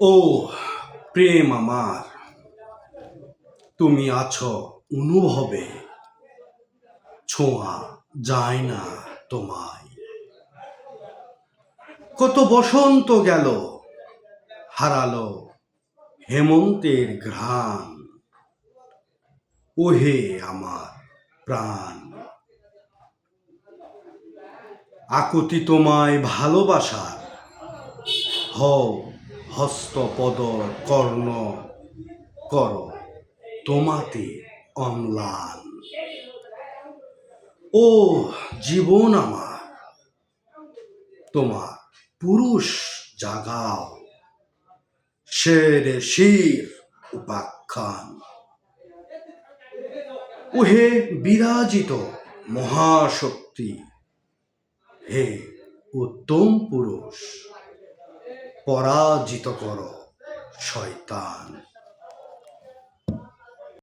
ও প্রেম আমার, তুমি আছো অনুভবে, ছোঁয়া যায় না তোমায়। কত বসন্ত গেল, হারালো হেমন্তের ঘ্রাণ, ওহে আমার প্রাণ। আকুতি তোমায় ভালোবাসার, হও হস্তপদ কর্ণ কর, তোমাতে অম্লান। ও জীবন আমার, তোমার পুরুষ জাগাও, শের শির উপাখ্যান। ওহে বিরাজিত মহাশক্তি, হে উত্তম পুরুষ পরাজিত করো শয়তান।